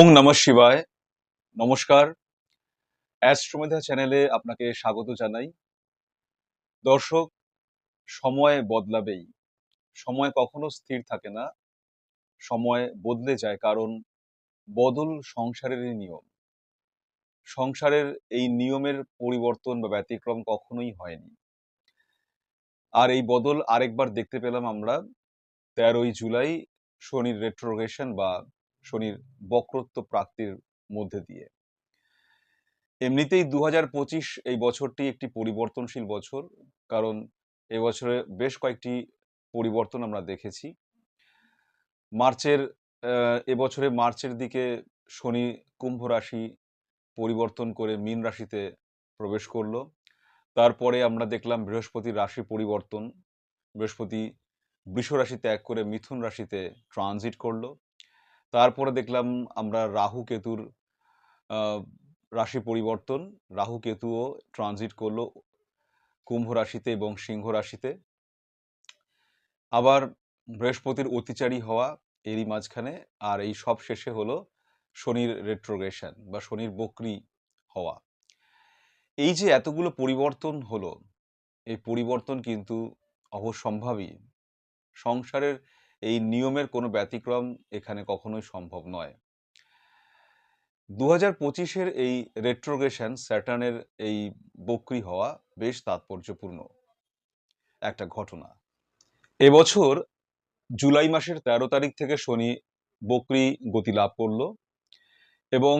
ওং নমঃ শিবায়। নমস্কার। অ্যাস্ট্রোমেধা চ্যানেলে আপনাকে স্বাগত জানাই। দর্শক, সময় বদলাবেই। সময় কখনো স্থির থাকে না। সময় বদলে যায় কারণ বদল সংসারেরই নিয়ম। সংসারের এই নিয়মের পরিবর্তন বা ব্যতিক্রম কখনোই হয়নি। আর এই বদল আরেকবার দেখতে পেলাম আমরা তেরোই জুলাই শনির রেট্রোগেশন বা শনির বক্রত্ব প্রাপ্তির মধ্যে দিয়ে। এমনিতেই দু এই বছরটি একটি পরিবর্তনশীল বছর, কারণ এবছরে বেশ কয়েকটি পরিবর্তন আমরা দেখেছি। মার্চের এবছরে মার্চের দিকে শনি কুম্ভ রাশি পরিবর্তন করে মীন রাশিতে প্রবেশ করল। তারপরে আমরা দেখলাম বৃহস্পতির রাশি পরিবর্তন। বৃহস্পতি বৃষ রাশি ত্যাগ করে মিথুন রাশিতে ট্রানজিট করল। তারপরে দেখলাম আমরা রাহু কেতুর রাশি পরিবর্তন। রাহু কেতুও ট্রানজিট করল কুম্ভ রাশিতে এবং সিংহ রাশিতে। আবার বৃহস্পতির অতিচারী হওয়া এরই মাঝখানে আর এই সব শেষে হলো শনির রেট্রোগেশন বা শনির বক্রি হওয়া। এই যে এতগুলো পরিবর্তন হলো, এই পরিবর্তন কিন্তু অবশ্যম্ভাবী। সংসারের এই নিয়মের কোনো ব্যতিক্রম এখানে কখনোই সম্ভব নয়। দু হাজার পঁচিশের এই রেট্রোগেশন স্যাটার্নের এই বক্রি হওয়া বেশ তাৎপর্যপূর্ণ একটা ঘটনা। এবছর জুলাই মাসের তেরো তারিখ থেকে শনি বক্রি গতি লাভ করল এবং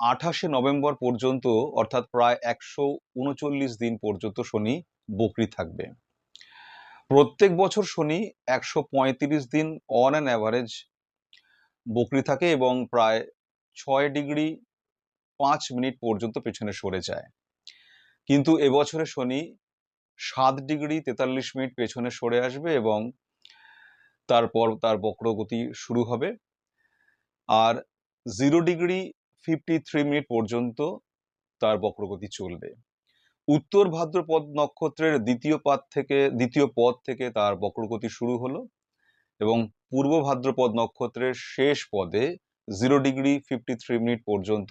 আঠাশে নভেম্বর পর্যন্ত অর্থাৎ প্রায় একশো উনচল্লিশ দিন পর্যন্ত শনি বক্রি থাকবে। প্রত্যেক বছর শনি একশো পঁয়ত্রিশ দিন অন অ্যান অ্যাভারেজ বকরি থাকে এবং প্রায় ছয় ডিগ্রি পাঁচ মিনিট পর্যন্ত পেছনে সরে যায়। কিন্তু এবছরে শনি সাত ডিগ্রি তেতাল্লিশ মিনিট পেছনে সরে আসবে এবং তারপর তার বক্রগতি শুরু হবে। আর zero degree fifty three minute পর্যন্ত তার বক্রগতি চলবে। উত্তর ভাদ্রপদ নক্ষত্রের দ্বিতীয় পাদ থেকে, দ্বিতীয় পদ থেকে তার বক্রগতি শুরু হলো এবং পূর্ব ভাদ্রপদ নক্ষত্রের শেষ পদে zero degree fifty three minute পর্যন্ত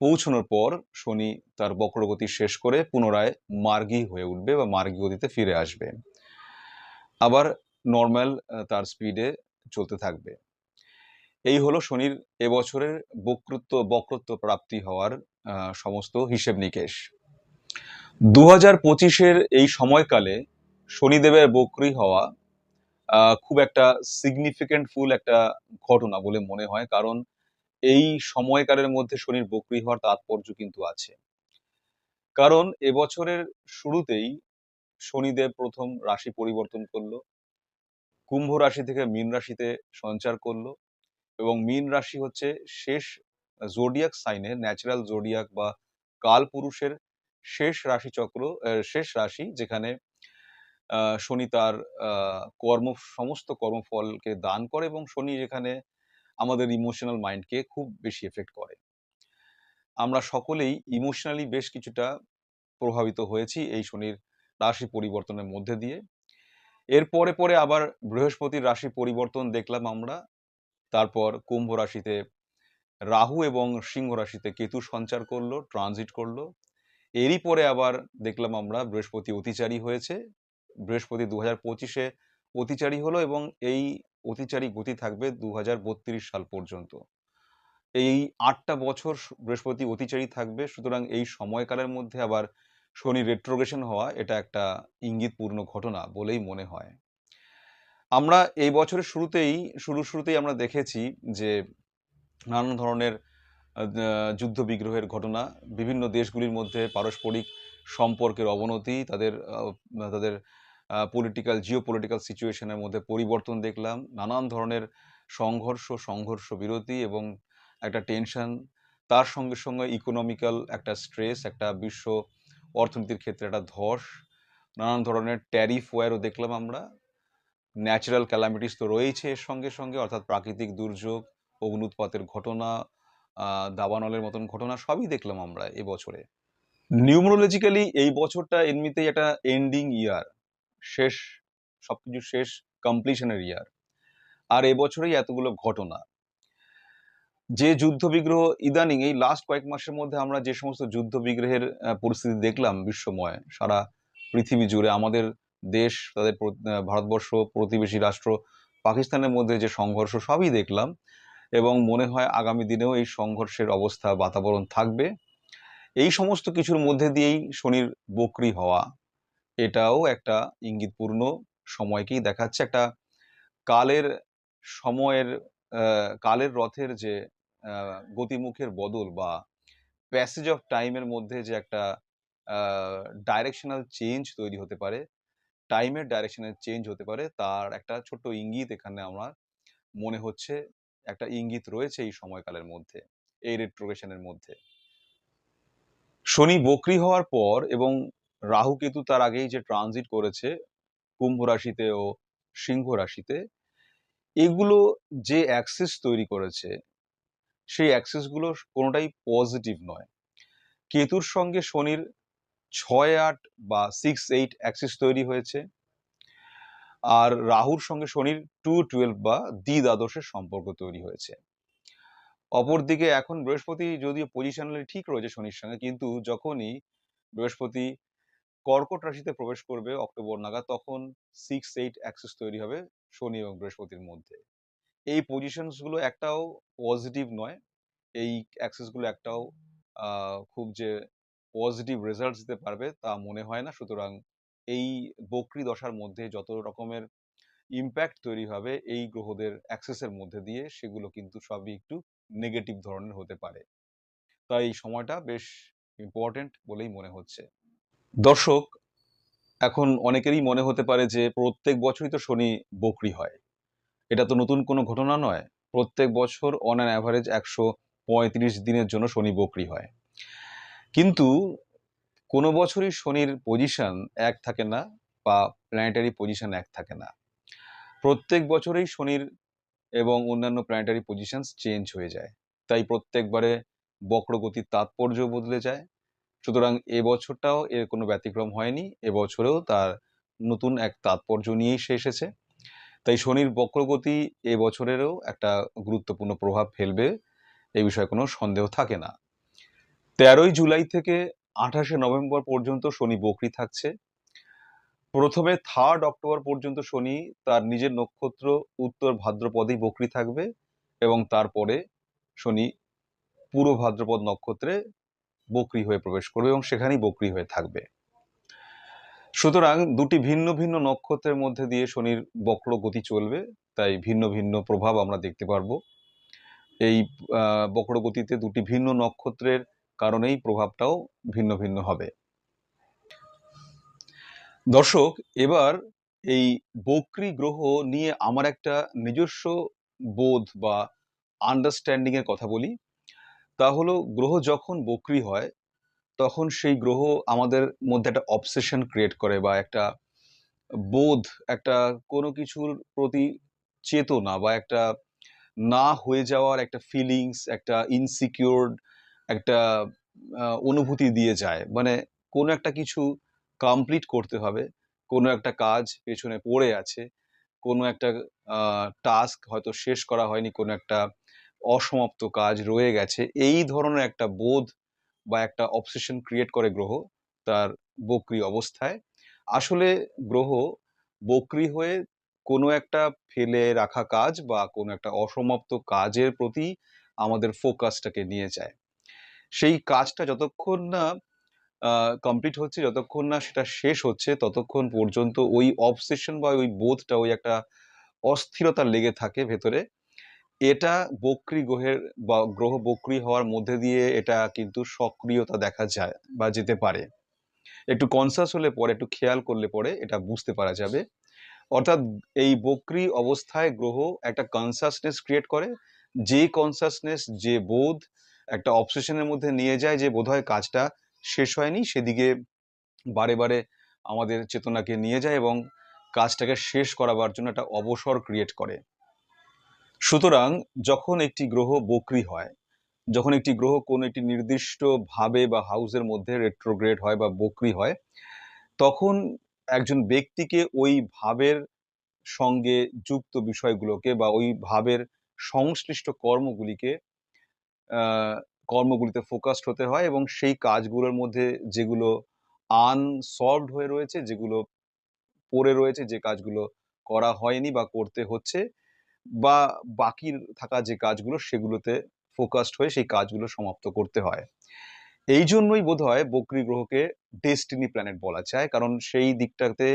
পৌঁছানোর পর শনি তার বক্রগতি শেষ করে পুনরায় মার্গী হয়ে উঠবে বা মার্গী গতিতে ফিরে আসবে। আবার নর্মাল তার স্পিডে চলতে থাকবে। এই হলো শনির এবছরের বক্রত্ব বক্রত্ব প্রাপ্তি হওয়ার সমস্ত হিসেব নিকেশ। দু হাজার পঁচিশের এই সময়কালে শনিদেবের বক্রি হওয়া খুব একটা সিগনিফিকেন্ট ফুল একটা ঘটনা বলে মনে হয়, কারণ এই সময়কালের মধ্যে শনির বক্রি হওয়ার তাৎপর্য কিন্তু আছে। কারণ এবছরের শুরুতেই শনিদেব প্রথম রাশি পরিবর্তন করল, কুম্ভ রাশি থেকে মীন রাশিতে সঞ্চার করল এবং মীন রাশি হচ্ছে শেষ জোডিয়াক সাইনের ন্যাচারাল জোডিয়াক বা কাল পুরুষের শেষ রাশিচক্র আহ, শেষ রাশি যেখানে শনি তার কর্ম সমস্ত কর্মফলকে দান করে এবং শনি যেখানে আমাদের ইমোশনাল মাইন্ডকে খুব বেশি এফেক্ট করে। আমরা সকলেই ইমোশনালি বেশ কিছুটা প্রভাবিত হয়েছি এই শনির রাশি পরিবর্তনের মধ্যে দিয়ে। এর পরে পরে আবার বৃহস্পতির রাশি পরিবর্তন দেখলাম আমরা। তারপর কুম্ভ রাশিতে রাহু এবং সিংহ রাশিতে কেতু সঞ্চার করল ট্রানজিট করল। এরই পরে আবার দেখলাম আমরা বৃহস্পতি অতিচারী হয়েছে। বৃহস্পতি দু হাজার পঁচিশে অতিচারী হলো এবং এই অতিচারী গতি থাকবে দু হাজার বত্রিশ সাল পর্যন্ত। এই আটটা বছর বৃহস্পতি অতিচারী থাকবে, সুতরাং এই সময়কালের মধ্যে আবার শনি রেট্রোগেশন হওয়া এটা একটা ইঙ্গিতপূর্ণ ঘটনা বলেই মনে হয়। আমরা এই বছরের শুরুতেই, শুরু শুরুতেই আমরা দেখেছি যে নানান ধরনের যুদ্ধ বিগ্রহের ঘটনা, বিভিন্ন দেশগুলির মধ্যে পারস্পরিক সম্পর্কের অবনতি, তাদের তাদের পলিটিক্যাল জিও পলিটিক্যাল সিচুয়েশনের মধ্যে পরিবর্তন দেখলাম, নানান ধরনের সংঘর্ষ সংঘর্ষ বিরতি এবং একটা টেনশন তার সঙ্গে সঙ্গে ইকোনমিক্যাল একটা স্ট্রেস একটা বিশ্ব অর্থনীতির ক্ষেত্রে একটা ধস, নানান ধরনের ট্যারিফ ওয়ারও দেখলাম আমরা ন্যাচারাল ক্যালামিটিস তো রয়েছে এর সঙ্গে সঙ্গে, অর্থাৎ প্রাকৃতিক দুর্যোগ অগ্নুৎপাতের ঘটনা দাবানলের মতন ঘটনা সবই দেখলাম আমরা এবছরে নিউমোলজিক্যালি এই বছরটা এমনিতেই একটা এন্ডিং ইয়ার শেষ, সবকিছু শেষ কমপ্লিশনের ইয়ার আর এবছরেই এতগুলো ঘটনা। যে যুদ্ধ বিগ্রহ ইদানিং এই লাস্ট কয়েক মাসের মধ্যে আমরা যে সমস্ত যুদ্ধ বিগ্রহের পরিস্থিতি দেখলাম বিশ্বময়, সারা পৃথিবী জুড়ে আমাদের দেশ, তাদের ভারতবর্ষ, প্রতিবেশী রাষ্ট্র, পাকিস্তানের মধ্যে যে সংঘর্ষ সবই দেখলাম। এবং মনে হয় আগামী দিনেও এই সংঘর্ষের অবস্থা, বাতাবরণ থাকবে। এই সমস্ত কিছুর মধ্যে দিয়েই শনির বকরি হওয়া, এটাও একটা ইঙ্গিতপূর্ণ সময়কেই দেখাচ্ছে। একটা কালের সময়ের কালের রথের যে গতিমুখের বদল বা প্যাসেজ অফ টাইমের মধ্যে যে একটা ডাইরেকশনাল চেঞ্জ তৈরি হতে পারে টাইমের ডাইরেকশনাল চেঞ্জ হতে পারে, তার একটা ছোট্ট ইঙ্গিত এখানে আমার মনে হচ্ছে একটা ইঙ্গিত রয়েছে এই সময়কালের মধ্যে, এই রেট্রোগেশনের মধ্যে। শনি বকরি হওয়ার পর এবং রাহু কেতু তার আগেই যে ট্রানজিট করেছে কুম্ভ রাশিতে ও সিংহ রাশিতে, এগুলো যে অ্যাক্সিস তৈরি করেছে, সেই অ্যাক্সিসগুলো কোনোটাই পজিটিভ নয়। কেতুর সঙ্গে শনির ছয়, আট বা সিক্স এইট অ্যাক্সিস তৈরি হয়েছে। আর রাহুর সঙ্গে শনির টু টুয়েলভ বা দ্বি দ্বাদশের সম্পর্ক তৈরি হয়েছে। অপরদিকে এখন বৃহস্পতি যদিও পজিশনালি ঠিক রয়েছে শনির সঙ্গে, কিন্তু যখনই বৃহস্পতি কর্কট রাশিতে প্রবেশ করবে, অক্টোবর নাগাদ, তখন সিক্স এইট অ্যাক্সেস তৈরি হবে শনি এবং বৃহস্পতির মধ্যে। এই পজিশনসগুলো একটাও পজিটিভ নয়, এই অ্যাক্সেসগুলো একটাও খুব যে পজিটিভ রেজাল্ট দিতে পারবে তা মনে হয় না, সুতরাং এই বকরি দশার মধ্যে যত রকমের ইম্প্যাক্ট তৈরি হবে, এই গ্রহদের অ্যাক্সেসের মধ্যে দিয়ে সেগুলো কিন্তু সবই একটু নেগেটিভ ধরনের হতে পারে। তাই এই সময়টা বেশ ইম্পর্টেন্ট বলেই মনে হচ্ছে। দর্শক, এখন অনেকেরই মনে হতে পারে যে প্রত্যেক বছরই তো শনি বকরি হয়। এটা তো নতুন কোনো ঘটনা নয়। প্রত্যেক বছর অন অ্যান অ্যাভারেজ একশো পঁয়ত্রিশ দিনের জন্য শনি বকরি হয়। কিন্তু কোনো বছরই শনির পজিশন এক থাকে না বা প্ল্যানেটারি পজিশন এক থাকে না। প্রত্যেক বছরেই শনির এবং অন্যান্য প্ল্যানেটারি পজিশনস চেঞ্জ হয়ে যায়। তাই প্রত্যেকবারে বক্রগতির তাৎপর্য বদলে যায়। সুতরাং এ বছরটাও এর কোনো ব্যতিক্রম হয়নি এবছরেও তার নতুন এক তাৎপর্য নিয়েই সে এসেছে। তাই শনির বক্রগতি এ বছরেরও একটা গুরুত্বপূর্ণ প্রভাব ফেলবে, এ বিষয়ে কোনো সন্দেহ থাকে না। তেরোই জুলাই থেকে আঠাশে নভেম্বর পর্যন্ত শনি বকরি থাকছে। প্রথমে থার্ড অক্টোবর পর্যন্ত শনি তার নিজের নক্ষত্র উত্তর ভাদ্রপদেই বকরি থাকবে এবং তারপরে শনি পুরো ভাদ্রপদ নক্ষত্রে বকরি হয়ে প্রবেশ করবে এবং সেখানেই বকরি হয়ে থাকবে। সুতরাং দুটি ভিন্ন ভিন্ন নক্ষত্রের মধ্যে দিয়ে শনির বক্র গতি চলবে, তাই ভিন্ন ভিন্ন প্রভাব আমরা দেখতে পারব। এই বক্র গতিতে দুটি ভিন্ন নক্ষত্রের কারণেই প্রভাবটাও ভিন্ন ভিন্ন হবে। দর্শক, এবার এই বকরি গ্রহ নিয়ে আমার একটা নিজস্ব বোধ বা আন্ডারস্ট্যান্ডিং এর কথা বলি। তা হলো, গ্রহ যখন বকরি হয়, তখন সেই গ্রহ আমাদের মধ্যে একটা অবসেশন ক্রিয়েট করে বা একটা বোধ, একটা কোনো কিছুর প্রতি চেতনা বা একটা না হয়ে যাওয়ার একটা ফিলিংস একটা ইনসিকিউরড একটা অনুভূতি দিয়ে যায়। মানে কোনো একটা কিছু কমপ্লিট করতে হবে, কোনো একটা কাজ পেছনে পড়ে আছে, কোনো একটা টাস্ক হয়তো শেষ করা হয়নি, কোনো একটা অসমাপ্ত কাজ রয়ে গেছে, এই ধরনের একটা বোধ বা একটা অবসেশন ক্রিয়েট করে গ্রহ তার বকরি অবস্থায়। আসলে গ্রহ বকরি হয়ে কোনো একটা ফেলে রাখা কাজ বা কোনো একটা অসমাপ্ত কাজের প্রতি আমাদের ফোকাসটাকে নিয়ে যায়। সেই কাজটা যতক্ষণ না কমপ্লিট হচ্ছে, যতক্ষণ না সেটা শেষ হচ্ছে, ততক্ষণ পর্যন্ত ওই অবসেশন বা ওই বোধটা, ওই একটা অস্থিরতা লেগে থাকে ভেতরে। এটা বক্রি গ্রহের বা গ্রহ বক্রি হওয়ার মধ্যে দিয়ে এটা কিন্তু সক্রিয়তা দেখা যায় বা যেতে পারে। একটু কনসাস হলে পরে, একটু খেয়াল করলে পরে এটা বুঝতে পারা যাবে। অর্থাৎ এই বক্রি অবস্থায় গ্রহ একটা কনসাসনেস ক্রিয়েট করে। যে কনসাসনেস যে বোধ একটা অবসেশনের মধ্যে নিয়ে যায় যে বোধহয় কাজটা শেষ হয়নি, সেদিকে বারে বারে আমাদের চেতনাকে নিয়ে যায় এবং কাজটাকে শেষ করাবার জন্য একটা অবসর ক্রিয়েট করে। সুতরাং যখন একটি গ্রহ বক্রি হয়, যখন একটি গ্রহ কোনো একটি নির্দিষ্ট ভাবে বা হাউসের মধ্যে রেট্রোগ্রেড হয় বা বক্রি হয়, তখন একজন ব্যক্তিকে ওই ভাবের সঙ্গে যুক্ত বিষয়গুলোকে বা ওই ভাবের সংশ্লিষ্ট কর্মগুলিকে কর্মগুলিতে ফোকাসড হতে হয় এবং সেই কাজগুলোর মধ্যে যেগুলো আনসলভড হয়ে রয়েছে, যেগুলো পড়ে রয়েছে, যে কাজগুলো করা হয়নি বা করতে হচ্ছে বা বাকি থাকা যে কাজগুলো সেগুলোতে ফোকাসড হয়ে সেই কাজগুলো সমাপ্ত করতে হয়। এই জন্যই বোধ হয় বকরি গ্রহকে ডেস্টিনি প্ল্যানেট বলা যায়, কারণ সেই দিকটাতে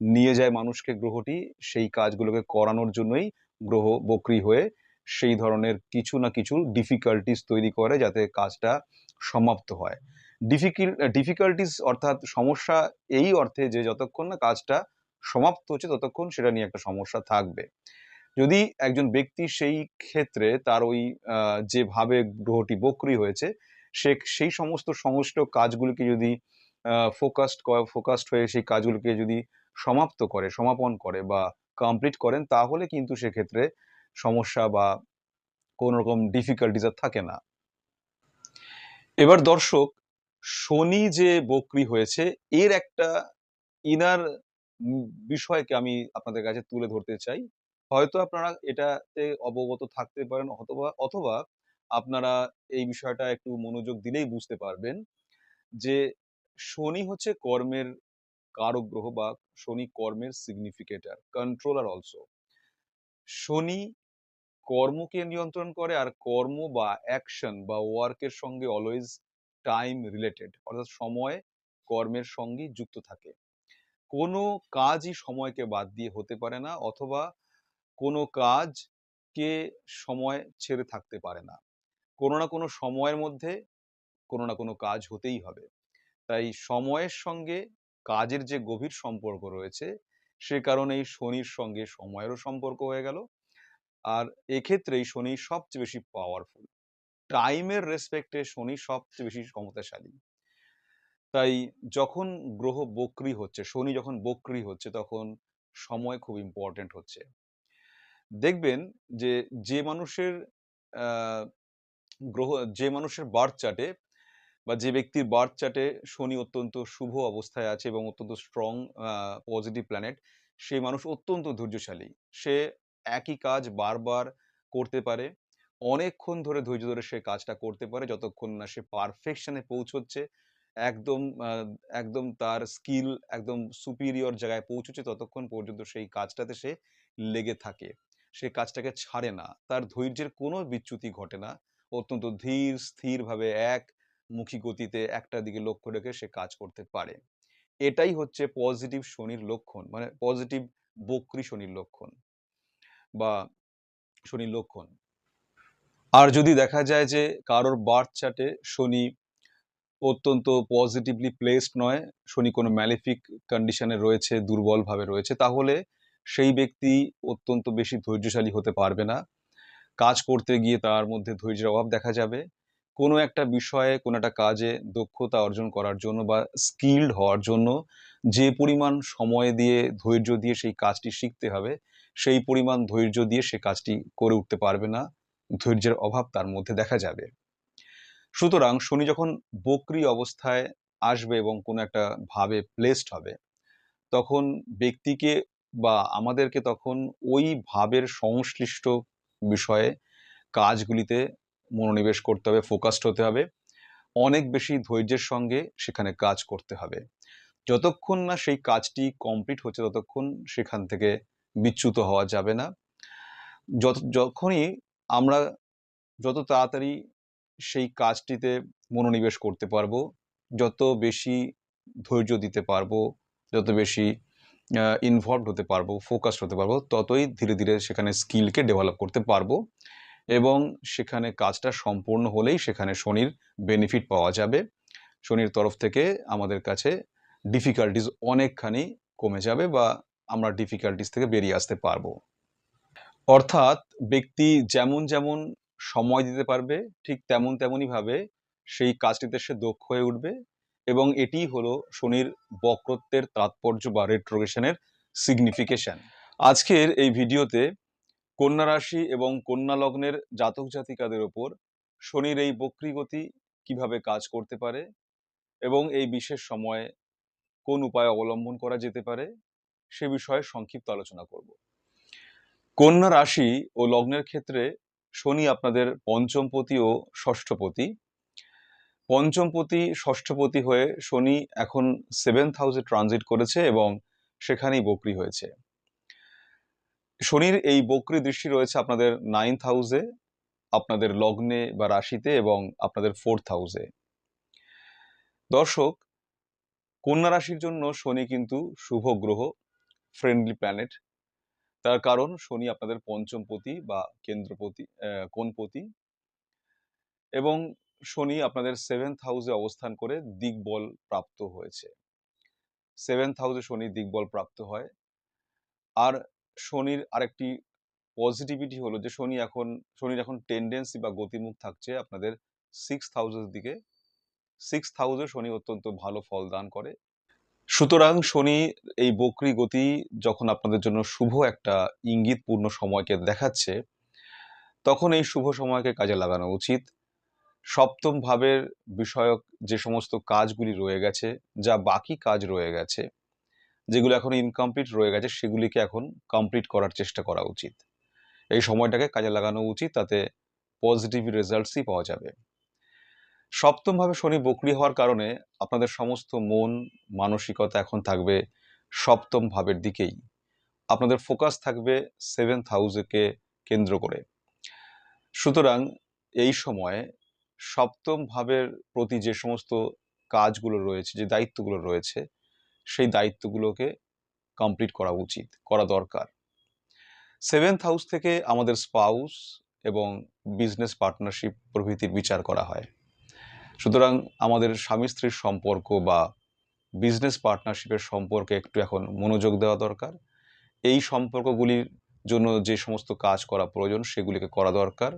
নিয়ে যায় মানুষকে গ্রহটি, সেই কাজগুলোকে করানোর জন্যই গ্রহ বকরি হয়ে সেই ধরনের কিছু না কিছু ডিফিকাল্টিস তৈরি করে যাতে কাজটা সমাপ্ত হয়। ডিফিকাল ডিফিকাল্টিস অর্থাৎ সমস্যা এই অর্থে যে যতক্ষণ না কাজটা সমাপ্ত হচ্ছে ততক্ষণ সেটা নিয়ে একটা সমস্যা থাকবে। যদি একজন ব্যক্তি সেই ক্ষেত্রে তার ওই যেভাবে গ্রহটি বক্রি হয়েছে, সে সেই সমস্ত সমস্ত কাজগুলিকে যদি ফোকাসড ফোকাসড হয়ে সেই কাজগুলিকে যদি সমাপ্ত করে, সমাপন করে বা কমপ্লিট করেন, তাহলে কিন্তু সেক্ষেত্রে সমস্যা বা কোনো রকম ডিফিকাল্টিস আর থাকে না। এবার দর্শক, শনি যে বকরি হয়েছে, এর একটা ইনার বিষয়কে আমি আপনাদের কাছে তুলে ধরতে চাই। হয়তো আপনারা এটাতে অবগত থাকতে পারেন, অথবা অথবা আপনারা এই বিষয়টা একটু মনোযোগ দিলেই বুঝতে পারবেন যে শনি হচ্ছে কর্মের কারক গ্রহ বা শনি কর্মের সিগনিফিকেটার কন্ট্রোলার অলসো শনি কর্মকে নিয়ন্ত্রণ করে আর কর্ম বা অ্যাকশন বা ওয়ার্কের সঙ্গে অলওয়েজ টাইম রিলেটেড অর্থাৎ সময় কর্মের সঙ্গে যুক্ত থাকে। কোনো কাজই সময়কে বাদ দিয়ে হতে পারে না অথবা কোনো কাজকে সময় ছেড়ে থাকতে পারে না। কোনো না কোনো সময়ের মধ্যে কোনো না কোনো কাজ হতেই হবে। তাই সময়ের সঙ্গে কাজের যে গভীর সম্পর্ক রয়েছে, সে কারণেই শনির সঙ্গে সময়েরও সম্পর্ক হয়ে গেল। আর এক্ষেত্রেই শনি সবচেয়ে বেশি পাওয়ারফুল টাইমের রেসপেক্টে শনি সবচেয়ে বেশি ক্ষমতাশালী। তাই যখন গ্রহ বক্রি হচ্ছে, শনি যখন বক্রি হচ্ছে, তখন সময় খুব ইম্পর্টেন্ট হচ্ছে। দেখবেন যে যে মানুষের গ্রহ, যে মানুষের বার্থ চার্টে বা যে ব্যক্তির বার্থ চার্টে শনি অত্যন্ত শুভ অবস্থায় আছে এবং অত্যন্ত স্ট্রং পজিটিভ প্ল্যানেট সেই মানুষ অত্যন্ত ধৈর্যশালী। সে একই কাজ বারবার করতে পারে। অনেকক্ষণ ধরে ধৈর্য ধরে সে কাজটা করতে পারে, যতক্ষণ না সে পারফেকশনে পৌঁছচ্ছে, একদম একদম তার স্কিল একদম সুপিরিয়র জায়গায় পৌঁছচ্ছে, ততক্ষণ পর্যন্ত সেই কাজটাতে সে লেগে থাকে। সে কাজটাকে ছাড়ে না। তার ধৈর্যের কোনো বিচ্যুতি ঘটে না। অত্যন্ত ধীর, স্থিরভাবে এক মুখী গতিতে একটা দিকে লক্ষ্য রেখে সে কাজ করতে পারে। এটাই হচ্ছে পজিটিভ শনির লক্ষণ মানে পজিটিভ বক্রি শনির লক্ষণ। বা শনির লক্ষণ। আর যদি দেখা যায় যে কারোর বার্থ চার্টে শনি অত্যন্ত পজিটিভলি প্লেসড নয়, শনি কোনো ম্যালিফিক কন্ডিশনে রয়েছে দুর্বলভাবে রয়েছে, তাহলে সেই ব্যক্তি অত্যন্ত বেশি ধৈর্যশালী হতে পারবে না। কাজ করতে গিয়ে তার মধ্যে ধৈর্যের অভাব দেখা যাবে। কোনো একটা বিষয়ে, কোনো একটা কাজে দক্ষতা অর্জন করার জন্য বা স্কিল্ড হওয়ার জন্য যে পরিমাণ সময় দিয়ে, ধৈর্য দিয়ে সেই কাজটি শিখতে হবে সেই পরিমাণ ধৈর্য দিয়ে সে কাজটি করে উঠতে পারবে না। ধৈর্যের অভাব তার মধ্যে দেখা যাবে। সুতরাং শনি যখন বক্রি অবস্থায় আসবে এবং কোনো একটা ভাবে প্লেসড হবে, তখন ব্যক্তিকে বা আমাদেরকে তখন ওই ভাবের সংশ্লিষ্ট বিষয়ে কাজগুলিতে মনোনিবেশ করতে হবে ফোকাসড হতে হবে। অনেক বেশি ধৈর্যের সঙ্গে সেখানে কাজ করতে হবে। যতক্ষণ না সেই কাজটি কমপ্লিট হচ্ছে, ততক্ষণ সেখান থেকে বিচ্যুত হওয়া যাবে না। যত, যখনই আমরা যত তাড়াতাড়ি সেই কাজটিতে মনোনিবেশ করতে পারব, যত বেশি ধৈর্য দিতে পারব, যত বেশি ইনভলভ হতে পারব ফোকাসড হতে পারব, ততই ধীরে ধীরে সেখানে স্কিলকে ডেভেলপ করতে পারব এবং সেখানে কাজটা সম্পূর্ণ হলেই সেখানে শনির বেনিফিট পাওয়া যাবে। শনির তরফ থেকে আমাদের কাছে ডিফিকাল্টিস অনেকখানি কমে যাবে বা আমরা ডিফিকাল্টিস থেকে বেরিয়ে আসতে পারব। অর্থাৎ ব্যক্তি যেমন যেমন সময় দিতে পারবে, ঠিক তেমন তেমনই ভাবে সেই কাজটিতে সে দক্ষ হয়ে উঠবে এবং এটি হলো শনির বক্রত্বের তাৎপর্য বা রেট্রোগেশনের সিগনিফিকেশন আজকের এই ভিডিওতে কন্যা রাশি এবং কন্যা লগ্নের জাতক জাতিকাদের ওপর শনির এই বক্রিগতি কীভাবে কাজ করতে পারে এবং এই বিশেষ সময়ে কোন উপায় অবলম্বন করা যেতে পারে সে বিষয়ে সংক্ষিপ্ত আলোচনা করব। কন্যা রাশি ও লগ্নের ক্ষেত্রে শনি আপনাদের পঞ্চমপতি ও ষষ্ঠপতি। পঞ্চমপতি, ষষ্ঠপতি হয়ে শনি এখন সেভেন্থ হাউসে ট্রানজিট করেছে এবং সেখানেই বকরি হয়েছে। শনির এই বকরি দৃষ্টি রয়েছে আপনাদের নাইন্থ হাউসে আপনাদের লগ্নে বা রাশিতে এবং আপনাদের ফোর্থ হাউসে দর্শক, কন্যা রাশির জন্য শনি কিন্তু শুভ গ্রহ। ফ্রেন্ডলি প্ল্যানেট তার কারণ শনি আপনাদের পঞ্চমপতি বা কেন্দ্রপতি কোনপতি এবং শনি আপনাদের সেভেন্থ হাউসে অবস্থান করে দিকবল প্রাপ্ত হয়েছে। সেভেন্থ হাউসে শনি দিকবল প্রাপ্ত হয়। আর শনির আরেকটি পজিটিভিটি হলো যে শনি এখন, শনির এখন টেন্ডেন্সি বা গতিমুখ থাকছে আপনাদের সিক্স হাউসের দিকে। সিক্স হাউসে শনি অত্যন্ত ভালো ফল দান করে। সুতরাং শনি এই বকরি গতি যখন আপনাদের জন্য শুভ একটা ইঙ্গিতপূর্ণ সময়কে দেখাচ্ছে, তখন এই শুভ সময়কে কাজে লাগানো উচিত। সপ্তম ভাবের বিষয়ক যে সমস্ত কাজগুলি রয়ে গেছে, যা বাকি কাজ রয়ে গেছে, যেগুলো এখন ইনকমপ্লিট রয়ে গেছে, সেগুলিকে এখন কমপ্লিট করার চেষ্টা করা উচিত। এই সময়টাকে কাজে লাগানো উচিত, তাতে পজিটিভ রেজাল্টসই পাওয়া যাবে। সপ্তমভাবে শনি বকরি হওয়ার কারণে আপনাদের সমস্ত মন, মানসিকতা এখন থাকবে সপ্তম ভাবের দিকেই। আপনাদের ফোকাস থাকবে সেভেন্থ হাউসকে কেন্দ্র করে। সুতরাং এই সময়ে সপ্তম ভাবের প্রতি যে সমস্ত কাজগুলো রয়েছে, যে দায়িত্বগুলো রয়েছে, সেই দায়িত্বগুলোকে কমপ্লিট করা উচিত, করা দরকার। সেভেন্থ হাউস থেকে আমাদের স্পাউস এবং বিজনেস পার্টনারশিপ প্রভৃতির বিচার করা হয়। সুতরাং আমাদের স্বামী স্ত্রীর সম্পর্ক বা বিজনেস পার্টনারশিপের সম্পর্কে একটু এখন মনোযোগ দেওয়া দরকার। এই সম্পর্কগুলির জন্য যে সমস্ত কাজ করা প্রয়োজন সেগুলিকে করা দরকার।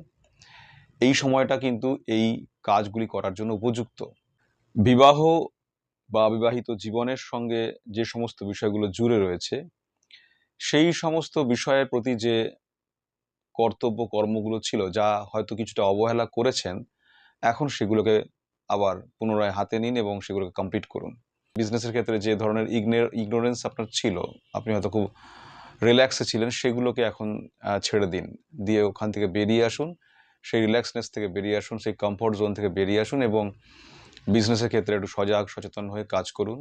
এই সময়টা কিন্তু এই কাজগুলি করার জন্য উপযুক্ত। বিবাহ বা বিবাহিত জীবনের সঙ্গে যে সমস্ত বিষয়গুলো জুড়ে রয়েছে, সেই সমস্ত বিষয়ের প্রতি যে কর্তব্য কর্মগুলো ছিল, যা হয়তো কিছুটা অবহেলা করেছেন, এখন সেগুলোকে আবার পুনরায় হাতে নিন এবং সেগুলোকে কমপ্লিট করুন। বিজনেসের ক্ষেত্রে যে ধরনের ইগনের ইগনোরেন্স আপনার ছিল, আপনি হয়তো খুব রিল্যাক্সে ছিলেন, সেগুলোকে এখন ছেড়ে দিন। দিয়ে ওখান থেকে বেরিয়ে আসুন, সেই রিল্যাক্সনেস থেকে বেরিয়ে আসুন, সেই কমফোর্ট জোন থেকে বেরিয়ে আসুন এবং বিজনেসের ক্ষেত্রে একটু সজাগ, সচেতন হয়ে কাজ করুন।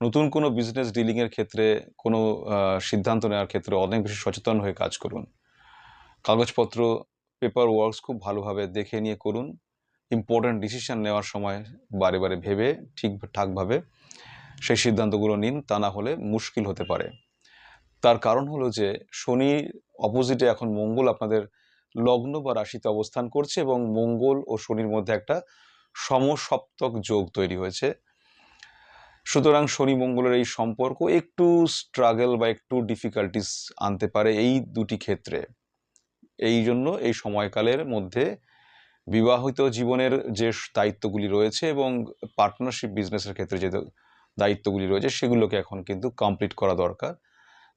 নতুন কোনো বিজনেস ডিলিংয়ের ক্ষেত্রে কোনো সিদ্ধান্ত নেওয়ার ক্ষেত্রে অনেক বেশি সচেতন হয়ে কাজ করুন। কাগজপত্র পেপার ওয়ার্কস খুব ভালোভাবে দেখে নিয়ে করুন। ইম্পর্ট্যান্ট ডিসিশান নেওয়ার সময় বারে বারে ভেবে ঠিকঠাকভাবে সেই সিদ্ধান্তগুলো নিন, তা না হলে মুশকিল হতে পারে। তার কারণ হলো যে, শনি অপোজিটে এখন মঙ্গল আপনাদের লগ্ন বা রাশিতে অবস্থান করছে এবং মঙ্গল ও শনির মধ্যে একটা সমসপ্তক যোগ তৈরি হয়েছে। সুতরাং শনি মঙ্গলের এই সম্পর্ক একটু স্ট্রাগল বা একটু ডিফিকাল্টিস আনতে পারে এই দুটি ক্ষেত্রে। এই জন্য এই সময়কালের মধ্যে বিবাহিত জীবনের যে দায়িত্বগুলি রয়েছে এবং পার্টনারশিপ বিজনেসের ক্ষেত্রে যে দায়িত্বগুলি রয়েছে সেগুলোকে এখন কিন্তু কমপ্লিট করা দরকার।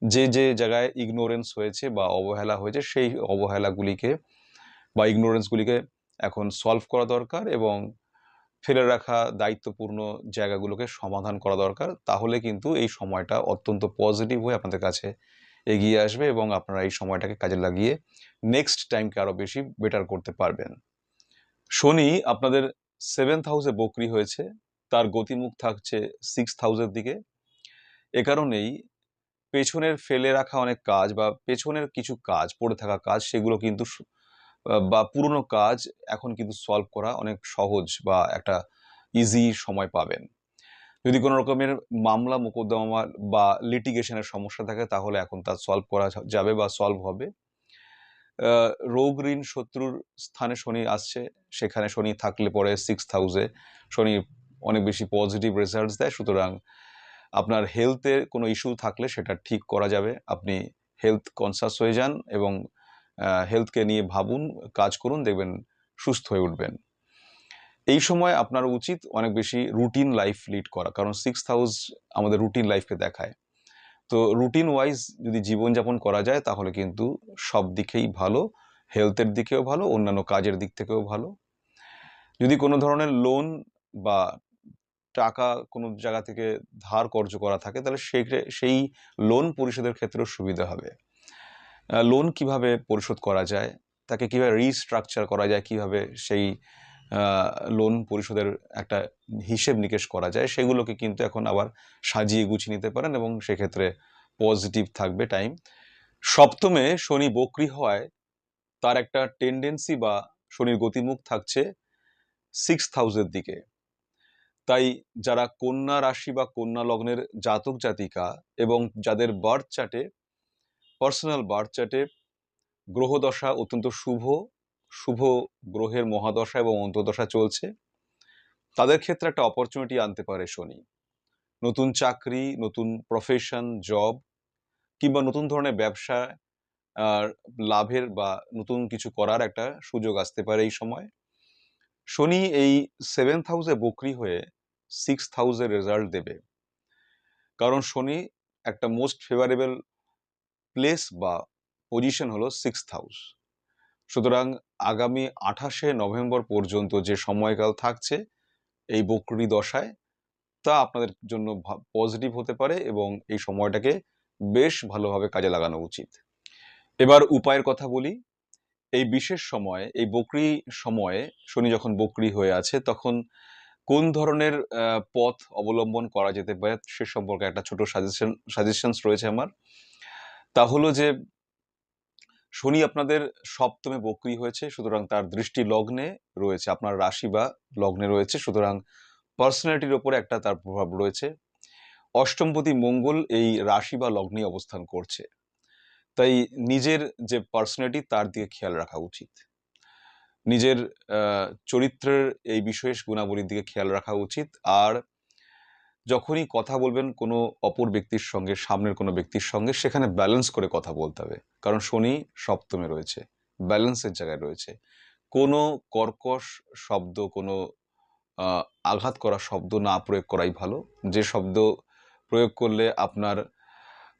যে যে জায়গায় ইগনোরেন্স হয়েছে বা অবহেলা হয়েছে সেই অবহেলাগুলিকে বা ইগনোরেন্সগুলিকে এখন সলভ করা দরকার এবং ফেলে রাখা দায়িত্বপূর্ণ জায়গাগুলোকে সমাধান করা দরকার। তাহলে কিন্তু এই সময়টা অত্যন্ত পজিটিভ হয়ে আপনাদের কাছে এগিয়ে আসবে এবং আপনারা এই সময়টাকে কাজে লাগিয়ে নেক্সট টাইমকে আরও বেশি বেটার করতে পারবেন। শনি আপনাদের সেভেন্থ হাউসে বকরি হয়েছে, তার গতিমুখ থাকছে সিক্স হাউসের দিকে। এ কারণেই পেছনের ফেলে রাখা অনেক কাজ বা পেছনের কিছু কাজ, পড়ে থাকা কাজ, সেগুলো কিন্তু বা পুরনো কাজ এখন কিন্তু সলভ করা অনেক সহজ বা একটা ইজি সময় পাবেন। যদি কোনো রকমের মামলা, মোকদ্দমা বা লিটিগেশনের সমস্যা থাকে, তাহলে এখন তা সলভ করা যাবে বা সলভ হবে। রোগ ঋণ শত্রুর স্থানে শনি আসছে। সেখানে শনি থাকলে পরে সিক্স হাউসে শনি অনেক বেশি পজিটিভ রেজাল্টস দেয়। সুতরাং আপনার হেলথের কোনো ইস্যু থাকলে সেটা ঠিক করা যাবে। আপনি হেলথ কনসাস হয়ে যান এবং হেলথকে নিয়ে ভাবুন, কাজ করুন, দেখবেন সুস্থ হয়ে উঠবেন। এই সময় আপনার উচিত অনেক বেশি রুটিন লাইফ লিড করা। কারণ সিক্স হাউস আমাদের রুটিন লাইফকে দেখায়। তো রুটিন ওয়াইজ যদি জীবনযাপন করা যায়, তাহলে কিন্তু সব দিকেই ভালো হেলথের দিকেও ভালো, অন্যান্য কাজের দিক থেকেও ভালো। যদি কোনো ধরনের লোন বা টাকা কোনো জায়গা থেকে ধার কর্য করা থাকে, তাহলে সেই সেই লোন পরিশোধের ক্ষেত্রেও সুবিধা হবে। লোন কীভাবে পরিশোধ করা যায়, তাকে কীভাবে রিস্ট্রাকচার করা যায়, কীভাবে সেই লোন পরিশোধের একটা হিসেব নিকেশ করা যায়, সেগুলোকে কিন্তু এখন আবার সাজিয়ে গুছিয়ে নিতে পারেন এবং সেক্ষেত্রে পজিটিভ থাকবে টাইম সপ্তমে শনি বকরি হওয়ায় তার একটা টেন্ডেন্সি বা শনির গতিমুখ থাকছে সিক্স হাউসের দিকে। তাই যারা কন্যা রাশি বা কন্যা লগ্নের জাতক জাতিকা এবং যাদের বার্থ চার্টে পার্সোনাল বার্থ চার্টে গ্রহদশা অত্যন্ত শুভ শুভ গ্রহের মহাদশা এবং অন্তদশা চলছে। তাদের ক্ষেত্রে একটা অপরচুনিটি আনতে পারে শনি। নতুন চাকরি, নতুন প্রফেশন জব কিংবা নতুন ধরনের ব্যবসা লাভের বা নতুন কিছু করার একটা সুযোগ আসতে পারে এই সময়। শনি এই সেভেন্থ হাউসে বকরি হয়ে সিক্স হাউসের রেজাল্ট দেবে। কারণ শনি একটা মোস্ট ফেভারেবল প্লেস বা পজিশন হলো সিক্স হাউস সুতরাং আগামী আঠাশে নভেম্বর পর্যন্ত যে সময়কাল থাকছে এই বকরি দশায়, তা আপনাদের জন্য পজিটিভ হতে পারে এবং এই সময়টাকে বেশ ভালোভাবে কাজে লাগানো উচিত। এবার উপায়ের কথা বলি। এই বিশেষ সময়ে, এই বকরি সময়ে শনি যখন বকরি হয়ে আছে, তখন কোন ধরনের পথ অবলম্বন করা যেতে পারে সে সম্পর্কে একটা ছোট সাজেশন সাজেশনস রয়েছে আমার। তা হলো যে শনি আপনাদের সপ্তমে বকরি হয়েছে, সুতরাং তার দৃষ্টি লগ্নে রয়েছে, আপনার রাশি বা লগ্নে রয়েছে, সুতরাং পার্সোনালিটির ওপরে একটা তার প্রভাব রয়েছে। অষ্টমপতি মঙ্গল এই রাশি বা লগ্নে অবস্থান করছে, তাই নিজের যে পার্সোনালিটি তার দিকে খেয়াল রাখা উচিত। নিজের চরিত্রের এই বিশেষ গুণাবলীর দিকে খেয়াল রাখা উচিত, আর যখনই কথা বলবেন কোনো অপর ব্যক্তির সঙ্গে, সামনের কোনো ব্যক্তির সঙ্গে, সেখানে ব্যালেন্স করে কথা বলতে হবে। কারণ শনি সপ্তমে রয়েছে ব্যালেন্সের জায়গায় রয়েছে। কোনো কর্কশ শব্দ, কোনো আঘাত করা শব্দ না প্রয়োগ করাই ভালো। যে শব্দ প্রয়োগ করলে আপনার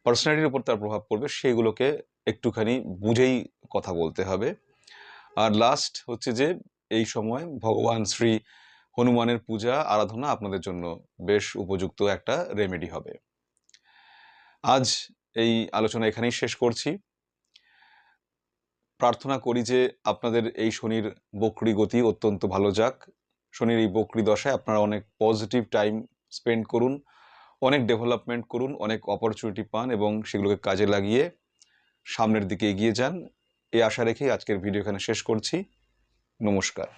পার্সোনালিটির উপর তার প্রভাব পড়বে, সেগুলোকে একটুখানি বুঝেই কথা বলতে হবে। আর লাস্ট হচ্ছে যে, এই সময় ভগবান শ্রী হনুমানের পূজা, আরাধনা আপনাদের জন্য বেশ উপযুক্ত একটা রেমেডি হবে। আজ এই আলোচনা এখানেই শেষ করছি। প্রার্থনা করি যে আপনাদের এই শনির বকরি গতি অত্যন্ত ভালো যাক। শনির এই বকরি দশায় আপনারা অনেক পজিটিভ টাইম স্পেন্ড করুন, অনেক ডেভেলপমেন্ট করুন, অনেক অপরচুনিটি পান এবং সেগুলোকে কাজে লাগিয়ে সামনের দিকে এগিয়ে যান। এই আশা রেখেই আজকের ভিডিও এখানে শেষ করছি। নমস্কার।